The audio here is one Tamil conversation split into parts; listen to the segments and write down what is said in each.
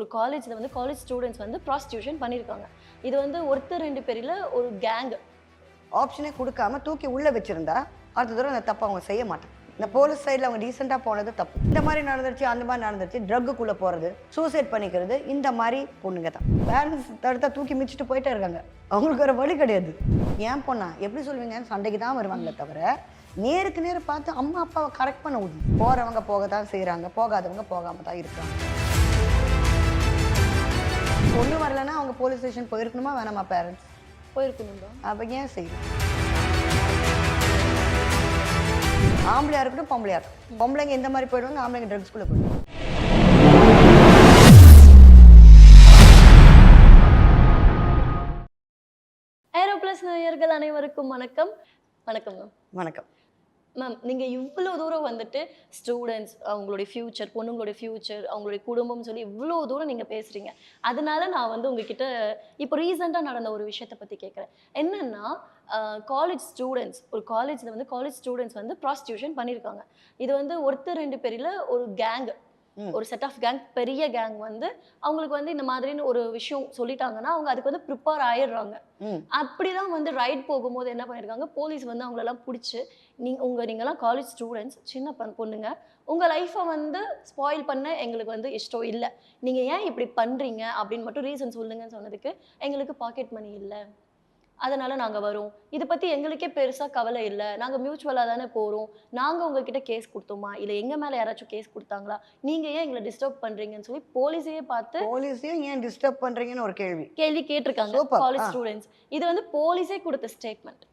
ஒரு காலேஜில் வந்து காலேஜ் ஸ்டூடெண்ட்ஸ் வந்து ப்ராஸ்டியூஷன் பண்ணியிருக்காங்க இது வந்து ஒருத்தர் ரெண்டு பேரில் ஒரு கேங் ஆப்ஷனே கொடுக்காம தூக்கி உள்ளே வச்சுருந்தா அடுத்த தடவை அந்த தப்பை அவங்க செய்ய மாட்டாங்க. இந்த போலீஸ் சைடில் அவங்க ரீசெண்டாக போனது தப்பு. இந்த மாதிரி நடந்துருச்சு அந்த மாதிரி நடந்துருச்சு ட்ரக்குக்குள்ளே போகிறது சூசைட் பண்ணிக்கிறது இந்த மாதிரி பொண்ணுங்க தான். பேரண்ட்ஸ் தடுத்தா தூக்கி மிச்சிட்டு போயிட்டே இருக்காங்க. அவங்களுக்கு ஒரு வழி கிடையாது. ஏன் பொண்ணா? எப்படி சொல்லுவீங்கன்னு சண்டைக்கு தான் வருவாங்களே தவிர நேருக்கு நேர் பார்த்து அம்மா அப்பாவை கரெக்ட் பண்ண முடியும் போகிறவங்க போக தான் செய்கிறாங்க போகாதவங்க போகாமல் தான் இருக்காங்க. பொண்ணு வரலன்னா அவங்க போலீஸ் ஸ்டேஷன் போயிருக்கணுமா? வேணாமா பேரண்ட்ஸ் போயிருக்கணும் அப்போ ஏன் செய்யணும்? ஆம்பளையா இருக்கட்டும் பொம்பளையா இருக்கட்டும். பொம்பளைங்க இந்த மாதிரி போயிடுவாங்க? ஆம்பளைங்க ட்ரக்ஸ்குள்ளே போயிடுவாங்க. ஏரோ பிளஸ் நேயர்கள் அனைவருக்கும் வணக்கம். வணக்கம் மேம் வணக்கம். மேம் நீங்கள் இவ்வளோ தூரம் வந்துட்டு ஸ்டூடெண்ட்ஸ் அவங்களுடைய ஃப்யூச்சர் பொண்ணுங்களுடைய ஃப்யூச்சர் அவங்களுடைய குடும்பம்னு சொல்லி இவ்வளோ தூரம் நீங்கள் பேசுகிறீங்க அதனால நான் வந்து உங்ககிட்ட இப்போ ரீசெண்டாக நடந்த ஒரு விஷயத்தை பற்றி கேட்குறேன் என்னென்னா காலேஜ் ஸ்டூடெண்ட்ஸ் ஒரு காலேஜில் வந்து காலேஜ் ஸ்டூடெண்ட்ஸ் வந்து ப்ராஸ்டியூஷன் பண்ணியிருக்காங்க இது வந்து ஒருத்தர் ரெண்டு பேரில் ஒரு கேங் ஒரு செட் ஆஃப் கேங் பெரிய கேங் வந்து அவங்களுக்கு வந்து இந்த மாதிரின்னு ஒரு விஷயம் சொல்லிட்டாங்கன்னா அவங்க அதுக்கு வந்து ப்ரிப்பேர் ஆயிடுறாங்க. அப்படிதான் வந்து ரைட் போகும்போது என்ன பண்ணியிருக்காங்க போலீஸ் வந்து அவங்களெல்லாம் பிடிச்சி நீ உங்க நீங்களாம் காலேஜ் ஸ்டூடெண்ட்ஸ் சின்ன பொண் பொண்ணுங்க உங்க லைஃப்பை வந்து ஸ்பாயில் பண்ண எங்களுக்கு வந்து இஷ்டம் இல்லை. நீங்க ஏன் இப்படி பண்றீங்க அப்படின்னு மட்டும் ரீசன் சொல்லுங்கன்னு சொன்னதுக்கு எங்களுக்கு பாக்கெட் மணி இல்லை. அதனால நாங்க வரோம். இதை பத்தி எங்களுக்கே பெருசா கவலை இல்லை. நாங்க மியூச்சுவலா தானே போறோம். நாங்க உங்ககிட்ட கேஸ் கொடுத்தோமா? இல்ல எங்க மேல யாராச்சும் கேஸ் கொடுத்தாங்களா? நீங்க ஏன் எங்களை டிஸ்டர்ப் பண்றீங்கன்னு சொல்லி போலீஸையே பார்த்து போலீஸையும் ஏன் டிஸ்டர்ப் பண்றீங்கன்னு ஒரு கேள்வி. கேள்வி கேட்டிருக்காங்க. காலேஜ். ஸ்டூடெண்ட்ஸ் இது வந்து போலீஸே கொடுத்த ஸ்டேட்மெண்ட்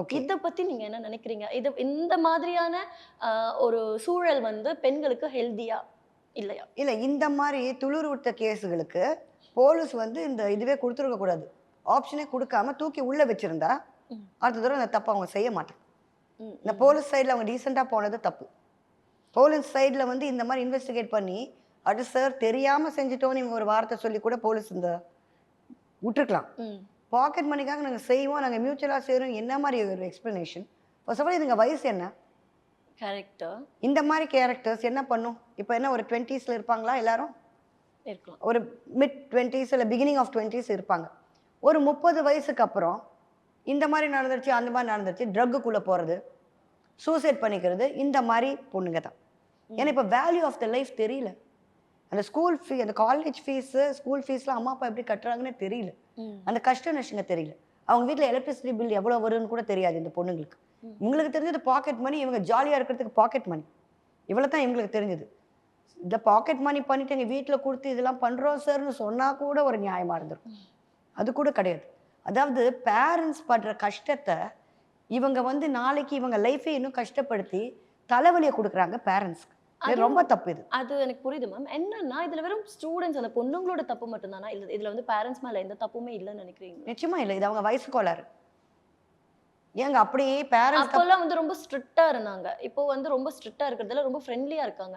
ஓகே இத பத்தி நீங்க என்ன நினைக்கிறீங்க? இது இந்த மாதிரியான ஒரு சூழல் வந்து பெண்களுக்கு ஹெல்தியா இல்லையா? இல்லை இந்த மாதிரி துளிர் விட்ட கேஸுகளுக்கு போலீஸ் வந்து இந்த இதுவே கொடுத்துருக்க கூடாது. ஆப்ஷனே கொடுக்காம தூக்கி உள்ள வச்சிருந்தா. அடுத்த தடவை அந்த தப்பு அவங்க செய்ய மாட்டாங்க. இந்த போலீஸ் சைடில் அவங்க டீசெண்டாக போனது தப்பு. போலீஸ் சைடில் வந்து இந்த மாதிரி இன்வெஸ்டிகேட் பண்ணி அது சார் தெரியாமல் செஞ்சுட்டோன்னு இவங்க ஒரு வார்த்தை சொல்லி கூட போலீஸ் இந்த விட்டுருக்கலாம். பாக்கெட் மணிக்காக நாங்கள் செய்வோம் நாங்கள் மியூச்சுவலாக செய்கிறோம் என்ன மாதிரி ஒரு எக்ஸ்ப்ளனேஷன் ஃபர்ஸ்ட் ஆஃப் ஆல் இதுங்க வயசு என்ன? கரெக்டா இந்த மாதிரி கேரக்டர்ஸ் என்ன பண்ணும்? இப்போ என்ன ஒரு டுவெண்ட்டீஸில் இருப்பாங்களா எல்லாரும்? இருக்கலாம். ஒரு மிட் டுவெண்ட்டீஸ் இல்லை பிகினிங் ஆஃப் டுவெண்ட்டீஸ் இருப்பாங்க. ஒரு முப்பது வயசுக்கு அப்புறம் இந்த மாதிரி நடந்துருச்சு அந்த மாதிரி நடந்துருச்சு ட்ரக்குக்குள்ளே போகிறது சூசைட் பண்ணிக்கிறது இந்த மாதிரி பொண்ணுங்க தான். ஏன்னா இப்போ வேல்யூ ஆஃப் த லைஃப் தெரியல. அந்த ஸ்கூல் ஃபீ அந்த காலேஜ் ஃபீஸு ஸ்கூல் ஃபீஸ்லாம் அம்மா அப்பா எப்படி கட்டுறாங்கன்னு தெரியல. அந்த கஷ்ட நஷ்டங்க தெரியல. அவங்க வீட்டில் எலக்ட்ரிசிட்டி பில் எவ்வளோ வரும்னு கூட தெரியாது இந்த பொண்ணுங்களுக்கு. இவங்களுக்கு தெரிஞ்சது பாக்கெட் மணி இவங்க ஜாலியாக இருக்கிறதுக்கு பாக்கெட் மணி இவ்வளோ தான் இவங்களுக்கு தெரிஞ்சது. இந்த பாக்கெட் மணி பண்ணிட்டு எங்கள் வீட்டில் கொடுத்து இதெல்லாம் பண்ணுறோம் சார்னு சொன்னால் கூட ஒரு நியாயமாக இருந்திருக்கும். அது கூட கிடையாது. அதாவது பேரண்ட்ஸ் படுற கஷ்டத்தை இவங்க வந்து நாளைக்கு இவங்க லைஃபை இன்னும் கஷ்டப்படுத்தி தலைவலியை கொடுக்குறாங்க பேரண்ட்ஸ்க்கு அதுவும் ரொம்ப தப்பு இது. அது எனக்கு புரியுது மேம் என்னன்னா இதுல வெறும் ஸ்டூடெண்ட்ஸ் அந்த பொண்ணுங்களோட தப்பு மட்டும்தானா? இல்ல இதுல வந்து பேரண்ட்ஸ் மேல எந்த தப்புமே இல்லைன்னு நினைக்கிறீங்க? நிச்சயமா இல்லை. இது அவங்க வயசு கோளாறு. ஏங்க அப்படியே பேரண்ட்ஸ் அப்போல்லாம் வந்து ரொம்ப ஸ்ட்ரிக்டா இருந்தாங்க. இப்போ வந்து ரொம்ப ஸ்ட்ரிக்டா இருக்கிறதுல ரொம்ப ஃப்ரெண்ட்லியா இருக்காங்க.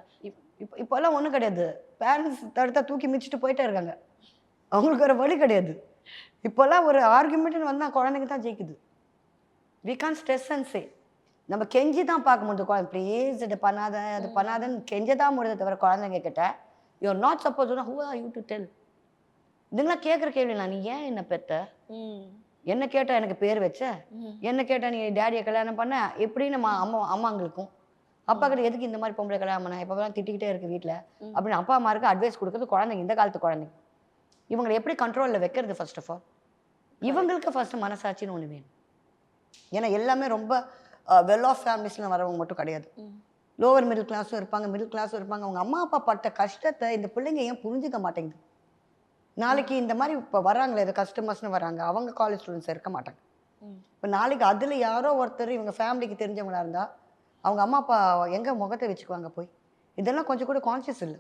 இப்போ இப்போல்லாம் ஒன்றும் கிடையாது. பேரண்ட்ஸ் தடுத்தா தூக்கி மிச்சிட்டு போயிட்டே இருக்காங்க. அவங்களுக்கு ஒரு வழி கிடையாது. இப்போல்லாம் ஒரு ஆர்குமெண்ட்னு வந்தால் குழந்தைங்க தான் ஜெயிக்குது. We can stress and say நம்ம கெஞ்சி தான் பார்க்க முடியுது. குழந்தை ப்ளீஸ் இது பண்ணாத அது பண்ணாதன்னு கெஞ்ச தான் முடியுது தவிர குழந்தைங்க கிட்ட you're not suppose who are you to tell இதுங்களாம் கேட்குற கேள்வி நான் நீ ஏன் என்ன பெத்த? என்ன கேட்டால் எனக்கு பேர் வச்ச? என்ன கேட்டா நீ டேடியை கல்யாணம் பண்ண? எப்படின்னு அம்மா அம்மாங்களுக்கும் அப்பா கிட்ட எதுக்கு இந்த மாதிரி பொம்பளை கல்யாணம் பண்ண? எப்போலாம் திட்டிக்கிட்டே இருக்கு வீட்டில். அப்படின்னு அப்பா அம்மாருக்கு அட்வைஸ் கொடுக்குறது குழந்தைங்க இந்த காலத்து குழந்தைங்க. இவங்களை எப்படி கண்ட்ரோலில் வைக்கிறது ஃபர்ஸ்ட் ஆஃப் ஆல் இவங்களுக்கு ஃபர்ஸ்ட் மனசாட்சின்னு ஒன்று வேணும். ஏன்னா எல்லாமே ரொம்ப வெல் ஆஃப் ஃபேமிலிஸில் வரவங்க மட்டும் கிடையாது. லோவர் மிடில் கிளாஸும் இருப்பாங்க மிடில் கிளாஸும் இருப்பாங்க. அவங்க அம்மா அப்பா பட்ட கஷ்டத்தை இந்த பிள்ளைங்க ஏன் புரிஞ்சுக்க மாட்டேங்குது? நாளைக்கு இந்த மாதிரி இப்போ வராங்களே இது கஸ்டமர்ஸ்னு வராங்க அவங்க காலேஜ் ஸ்டூடெண்ட்ஸ் இருக்க மாட்டாங்க. இப்போ நாளைக்கு அதில் யாரோ ஒருத்தர் இவங்க ஃபேமிலிக்கு தெரிஞ்சவங்களா இருந்தால் அவங்க அம்மா அப்பா எங்கே முகத்தை வச்சுக்குவாங்க போய்? இதெல்லாம் கொஞ்சம் கூட கான்ஷியஸ் இல்லை.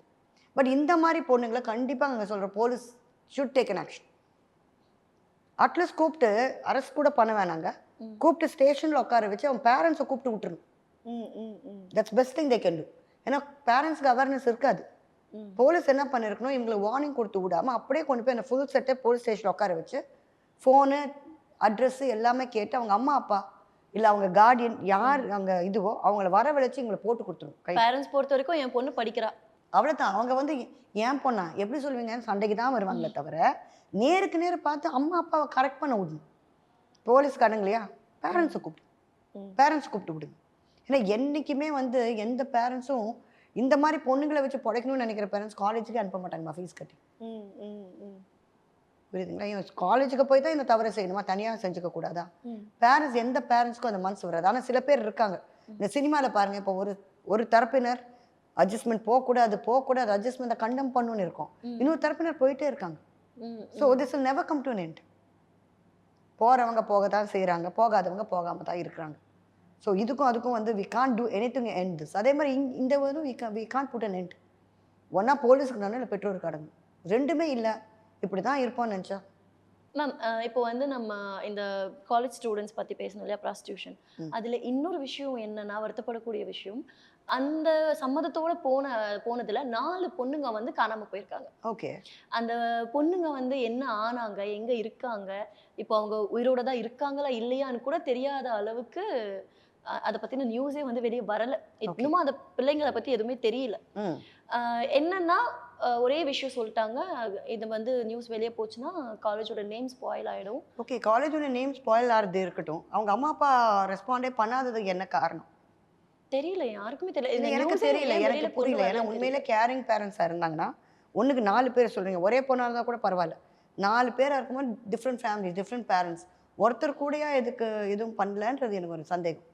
பட் இந்த மாதிரி பொண்ணுங்களை கண்டிப்பாக அங்கே சொல்கிற police should take an action at least கூப்பிட்டு அரெஸ்ட் கூட பண்ண வேணாங்க. கூப்பிட்டு ஸ்டேஷனில் உட்கார வச்சு அவங்க பேரண்ட்ஸை கூப்பிட்டு விட்டுருணும் that's best thing they can do ஏன்னா பேரண்ட்ஸ்க்கு அவேர்னஸ் இருக்காது. போலீஸ் என்ன பண்ணிருக்கணும்? இவங்களுக்கு வார்னிங் கொடுத்து விடாம அப்படியே கொண்டு போய் அந்த ஃபுல் செட்டை போலீஸ் ஸ்டேஷனில் உட்கார வச்சு ஃபோனு அட்ரஸ் எல்லாமே கேட்டு அவங்க அம்மா அப்பா இல்லை அவங்க கார்டியன் யார் அங்கே இதுவோ அவங்கள வரவழைச்சு இவங்களை போட்டு கொடுத்துரும். பேரண்ட்ஸ் பொறுத்த வரைக்கும் என் பொண்ணு படிக்கிறா. அவ்வளோதான் அவங்க வந்து ஏன் பொண்ணா? எப்படி சொல்லுவீங்க சண்டைக்கு தான் வருவாங்களே தவிர நேருக்கு நேர் பார்த்து அம்மா அப்பாவை கரெக்ட் பண்ண விடணும் போலீஸ் இல்லையா பேரண்ட்ஸை கூப்பிட்டு. பேரண்ட்ஸ் கூப்பிட்டு விடுங்க ஏன்னா என்றைக்குமே வந்து எந்த பேரண்ட்ஸும் இந்த மாதிரி பொண்ணுங்களை வச்சு பிழைக்கணும்னு நினைக்கிற பேரண்ட்ஸ் காலேஜுக்கு அனுப்ப மாட்டாங்கம்மா ஃபீஸ் கட்டி. புரியுதுங்களா? இவன் காலேஜுக்கு போய் தான் இந்த தவறை செய்யணுமா? தனியாக செஞ்சுக்க கூடாதா. பேரண்ட்ஸ் எந்த பேரண்ட்ஸ்க்கும் அந்த மனசு வராது. ஆனால் சில பேர் இருக்காங்க. இந்த சினிமாவில் பாருங்க இப்போ ஒரு ஒரு தரப்பினர் அட்ஜஸ்ட்மெண்ட் போகக்கூடாது போகக்கூடாது அட்ஜஸ்ட்மெண்ட்டை கண்டம் பண்ணணும்னு இருக்கும். இன்னொரு தரப்பினர் போயிட்டே இருக்காங்க. So this will never come to an end. போகிறவங்க போக தான் செய்கிறாங்க போகாதவங்க போகாமல் தான் இருக்கிறாங்க. ஸோ இதுக்கும் அதுக்கும் வந்து we can do anything end this அதே மாதிரி இங் இந்த வரும் வி கா we can put an end ஒன்றா போலீஸுக்கு நானும் இல்லை பெற்றோருக்கு அடங்கும் ரெண்டுமே இல்லை. இப்படி தான் இருப்போம்னு நினச்சா? மேம் இப்போ வந்து நம்ம இந்த காலேஜ் ஸ்டூடெண்ட்ஸ் பற்றி பேசணும் இல்லையா? ப்ராஸ்டியூஷன். அதில் இன்னொரு விஷயம் என்னன்னா வருத்தப்படக்கூடிய விஷயம் அந்த சம்மதத்தோட போன போனதுல நாலு பொண்ணுங்க வந்து காணாம போயிருக்காங்க. ஓகே. அந்த பொண்ணுங்க வந்து என்ன ஆனாங்க எங்க இருக்காங்க இப்போ அவங்க உயிரோட தான் இருக்காங்களா இல்லையான்னு கூட தெரியாத அளவுக்கு அதை பத்தின நியூஸே வந்து வெளியே வரல. இன்னமும் அந்த பிள்ளைங்களை பத்தி எதுவுமே தெரியல. என்னன்னா ஒரே விஷயம் சொல்லிட்டாங்க. இது வந்து நியூஸ் வெளியே போச்சுன்னா காலேஜோட நேம் ஸ்பாயில் ஆயிடும். ஓகே காலேஜோட நேம் ஸ்பாயில் ஆகிறது இருக்கட்டும். அவங்க அம்மா அப்பா ரெஸ்பாண்டே பண்ணாததுக்கு என்ன காரணம்? தெரியல யாருக்குமே தெரியல. எனக்கு தெரியல எனக்கு புரியல. ஏன்னா உண்மையில கேரிங் பேரண்ட்ஸாக இருந்தாங்கன்னா ஒண்ணுக்கு நாலு பேர் சொல்றீங்க. ஒரே பொண்ணாக இருந்தால் கூட பரவாயில்ல. நாலு பேராக இருக்கும்போது டிஃப்ரெண்ட் ஃபேமிலிஸ் டிஃப்ரெண்ட் பேரண்ட்ஸ் ஒருத்தர் கூடயா எதுக்கு எதுவும் பண்ணலன்றது எனக்கு ஒரு சந்தேகம்.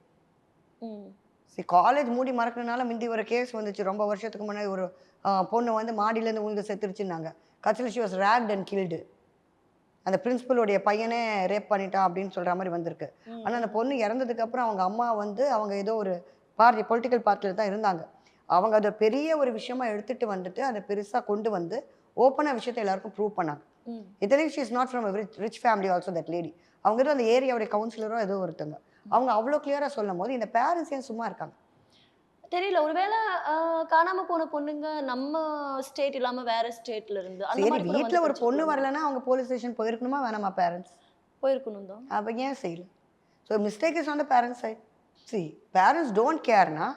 சரி காலேஜ் மூடி மறக்கிறதுனால முந்தி ஒரு கேஸ் வந்துச்சு. ரொம்ப வருஷத்துக்கு முன்னாடி ஒரு பொண்ணு வந்து மாடியிலேருந்து விழுந்து செத்துருச்சுன்னாங்க. கட்சியில் she was raped and killed அந்த பிரின்சிபலுடைய பையனே ரேப் பண்ணிட்டான் அப்படின்னு சொல்ற மாதிரி வந்திருக்கு. ஆனால் அந்த பொண்ணு இறந்ததுக்கு அப்புறம் அவங்க அம்மா வந்து அவங்க ஏதோ ஒரு பார்ட்டி பொலிட்டிக்கல் பார்ட்டியில் தான் இருந்தாங்க. அவங்க அதை பெரிய ஒரு விஷயமா எடுத்துட்டு வந்துட்டு அதை பெருசாக கொண்டு வந்து ஓப்பனாக விஷயத்தை எல்லாருக்கும் ப்ரூவ் பண்ணாங்க. ம். இத்தனைக்கும் she is not from rich rich family also that lady அவங்க அந்த ஏரியாவுடைய கவுன்சிலரோ ஏதோ ஒருத்தங்க. அவங்க அவ்வளோ கிளியராக சொல்லும் போது இந்த பேரண்ட்ஸ் ஏன் சும்மா இருக்காங்க? தெரியல. ஒருவேளை காணாம போன பொண்ணுங்க நம்ம ஸ்டேட் இல்லாம வேற ஸ்டேட்ல இருந்து அந்த சரி மாதிரி வீட்டில் ஒரு பொண்ணு வரலன்னா அவங்க போலீஸ் ஸ்டேஷன் போயிருக்கணுமா? வேணாமா பேரண்ட்ஸ் போயிருக்கணும் தான். அப்போ ஏன் செய்யல? So mistake is on the parents side see parents don't கேர்னா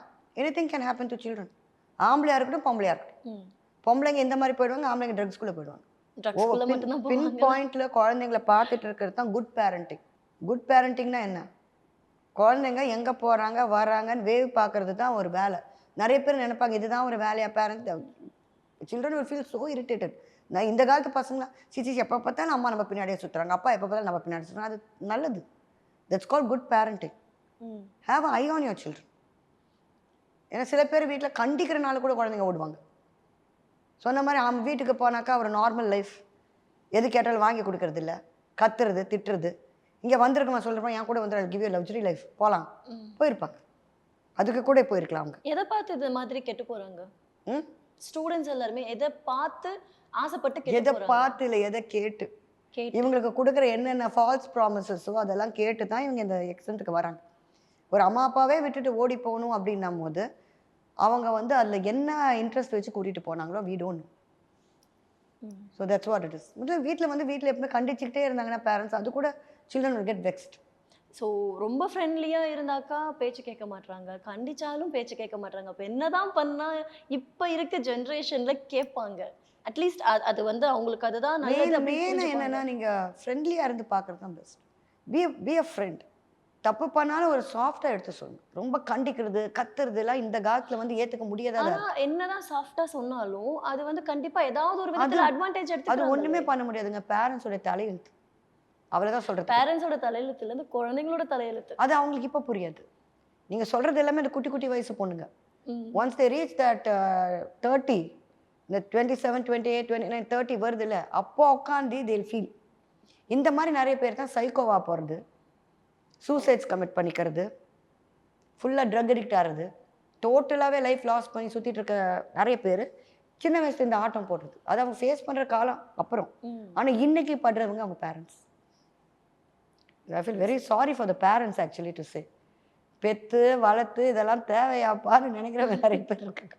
anything can happen to children ஆம்பளையா இருக்கட்டும் பொம்பளையா இருக்கட்டும். பொம்பளைங்க எந்த மாதிரி போயிடுவாங்க? ஆம்பளைங்க ட்ரக்ஸ்குள்ளே போயிடுவாங்க. ட்ரக்ஸ்குள்ள மட்டும் தான் பின் பாயிண்ட்ல குழந்தைங்கள பார்த்துட்டு இருக்கிறது தான் குட் பேரண்டிங் குட் பேரண்டிங்னா என்ன? குழந்தைங்க எங்க போறாங்க வராங்கன்னு வேவ் பார்க்கறது தான் ஒரு வேலை. நிறைய பேர் நினைப்பாங்க இதுதான் ஒரு வேலையா parent children will feel so irritated நான் இந்த காலத்து பசங்க சிச்சி எப்போ பார்த்தாலும் அம்மா நம்ம பின்னாடியே சுற்றுறாங்க அப்பா எப்போ பார்த்தாலும் நம்ம பின்னாடி சுற்றுறாங்க அது நல்லது. That's call good parenting have eye on your children ஏன்னா சில பேர் வீட்டில் கண்டிக்கிறனால கூட குழந்தைங்க ஓடுவாங்க. சொன்ன மாதிரி அவன் வீட்டுக்கு போனாக்கா அவர் நார்மல் லைஃப் எது கேட்டாலும் வாங்கி கொடுக்கறது இல்ல கத்துறது திட்டுறது. இங்கே வந்திருக்கமா சொல்கிறப்ப என் கூட வந்து கிவ் யூ லக்ஸரி லைஃப் போகலாம். போயிருப்பாங்க. அதுக்கு கூட போயிருக்கலாம் அவங்க. எதை பார்த்து இது மாதிரி கெட்டு போறாங்க? ம்? ஸ்டூடெண்ட்ஸ் எல்லாருமே எதை பார்த்து ஆசைப்பட்டு எதை பார்த்து இல்லை எதை கேட்டு. இவங்களுக்கு கொடுக்குற என்னென்ன ஃபால்ஸ் ப்ராமிசஸோ அதெல்லாம் கேட்டு தான் இவங்க இந்த எக்ஸ்டென்ட்டுக்கு வராங்க. ஒரு அம்மா அப்பாவே விட்டுட்டு ஓடி போகணும் அப்படின்னும் போது அவங்க வந்து அதில் என்ன இன்ட்ரெஸ்ட் வச்சு கூட்டிகிட்டு போனாங்களோ வீ டோன்ட் ம். So that's what it is வீட்டில் வந்து வீட்டில் எப்பவுமே கண்டிச்சுக்கிட்டே இருந்தாங்கன்னா பேரண்ட்ஸ் அது கூட children will get vexed so ரொம்ப ஃப்ரெண்ட்லியா இருந்தாக்கா பேச்சு கேட்க மாட்றாங்க. கண்டிச்சாலும் பேச்சு கேட்க மாட்றாங்க. அப்போ என்னதான் பண்ணா இப்போ இருக்க ஜென்ரேஷன்ல கேட்பாங்க. அட்லீஸ்ட் அது வந்து அவங்களுக்கு அதுதான் நல்லது மெயின். என்னன்னா நீங்கள் ஃப்ரெண்ட்லியாக இருந்து பார்க்குறது தான் best be be a friend தப்பு பண்ணாலும் ஒரு சாஃப்டாக எடுத்து சொல்லணும். ரொம்ப கண்டிக்கிறது கத்துறது எல்லாம் இந்த காலத்தில் வந்து ஏற்றுக்க முடியாதா என்னதான் சாஃப்டா சொன்னாலும் அது வந்து கண்டிப்பா ஏதாவது ஒரு விதத்துல அது- அட்வான்டேஜ் அது எடுத்து ஒண்ணுமே பண்ண முடியாதுங்க. பேரண்ட்ஸோட தலையெழுத்து. அவ்வளவுதான் சொல்றது பேரண்ட்ஸோட தலையெழுத்துல இருந்து குழந்தைங்களோட தலையெழுத்து. அது அவங்களுக்கு இப்ப புரியாது. நீங்க சொல்றது எல்லாமே இந்த குட்டி குட்டி வயசு பொண்ணுங்க. Once they reach that thirty இந்த twenty seven twenty eight twenty nine thirty வருது இல்லை அப்போ உட்காந்து தேல் ஃபீல் இந்த மாதிரி நிறைய பேர் தான் சைக்கோவா போகிறது சூசைட்ஸ் கமிட் பண்ணிக்கிறது. ஃபுல்லாக ட்ரக் அடிக்ட் ஆகிறது டோட்டலாகவே லைஃப் லாஸ் பண்ணி சுற்றிட்டு இருக்க நிறைய பேர் சின்ன வயசுல இந்த ஆட்டம் போடுறது. அது அவங்க ஃபேஸ் பண்ணுற காலம் அப்புறம். ஆனால் இன்னைக்கு படுறவங்க அவங்க parents I feel very sorry for the parents actually to say பெத்து வளர்த்து இதெல்லாம் தேவையாப்பான்னு நினைக்கிறவங்க நிறைய பேர் இருக்காங்க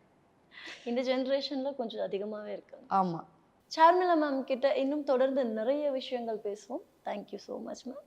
இந்த ஜென்ரேஷன்ல கொஞ்சம் அதிகமாவே இருக்காங்க ஆமாம் சார்மிளா மேம் கிட்ட இன்னும் தொடர்ந்து நிறைய விஷயங்கள் பேசுவோம். Thank you so much ma'am